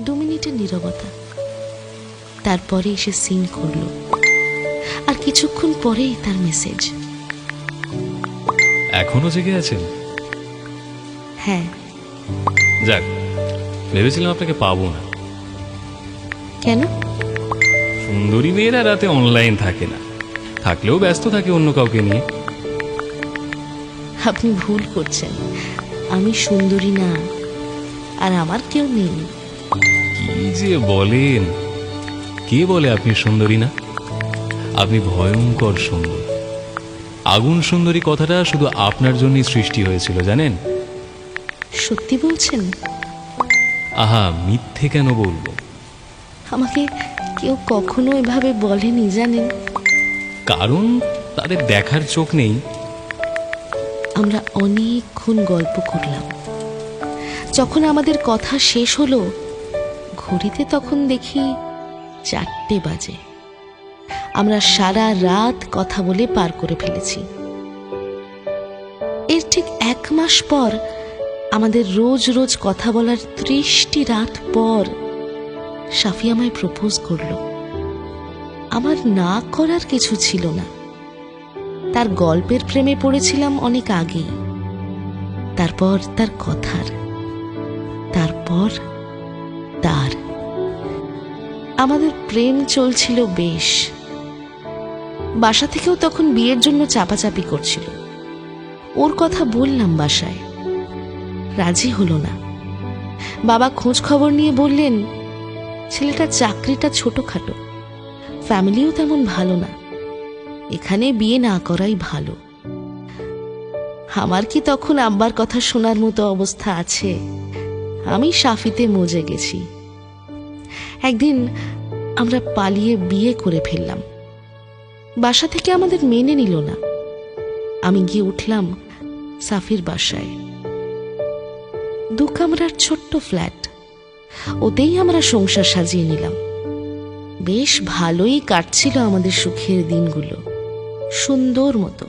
দু মিনিটের নীরবতা। তারপরে এসে সিন করল। আর কিছুক্ষণ পরেই তার মেসেজ। এখনও জেগে আছেন? হ্যাঁ। যাক ভেবেছিলাম আপনাকে পাবো না। কেন? সুন্দরী মেয়েরা রাতে অনলাইন থাকে না। থাকলেও ব্যস্ত থাকে অন্য কাউকে নিয়ে। আপনি ভুল করছেন। আমি সুন্দরী না আর আমার কেউ নেই। কি যে বলেন? কে বলে আপনি সুন্দরী না? আপনি ভয়ঙ্কর সুন্দর। আগুন সুন্দরী কথাটা শুধু আপনার জন্যই সৃষ্টি হয়েছিল জানেন? সত্যি বলছেন? আহা মিথ্যে কেন বলব? আমাকে কেউ কখনো এভাবে বলেনি জানেন? কারণ তাদের দেখার চোখ নেই। আমরা অনেকক্ষণ গল্প করলাম। যখন আমাদের কথা শেষ হলো ঘড়িতে তখন দেখি চারটে বাজে। আমরা সারা রাত কথা বলে পার করে ফেলেছি। এর ঠিক এক মাস পর আমাদের রোজ রোজ কথা বলার ত্রিশটি রাত পর সাফি আমায় প্রপোজ করল। আমার না করার কিছু ছিল না। তার গল্পের প্রেমে পড়েছিলাম অনেক আগেই। তারপর তার কথার, তারপর তার আমাদের প্রেম চলছিল বেশ। বাসা থেকেও তখন বিয়ের জন্য চাপাচাপি করছিল। ওর কথা বললাম বাসায়। রাজি হলো না। বাবা খোঁজ খবর নিয়ে বললেন ছেলেটার চাকরিটা ছোটখাটো। ফ্যামিলিও তেমন ভালো না। এখানে বিয়ে না করাই ভালো। আমার কি তখন আব্বার কথা শোনার মতো অবস্থা আছে? আমি সাফিতে মজে গেছি। একদিন আমরা পালিয়ে বিয়ে করে ফেললাম। বাসা থেকে আমাদের মেনে নিল না। আমি গিয়ে উঠলাম সাফির বাসায়। দু কামরার ছোট্ট ফ্ল্যাট। ওতেই আমরা সংসার সাজিয়ে নিলাম। বেশ ভালোই কাটছিল আমাদের সুখের দিনগুলো। সুন্দর মতো।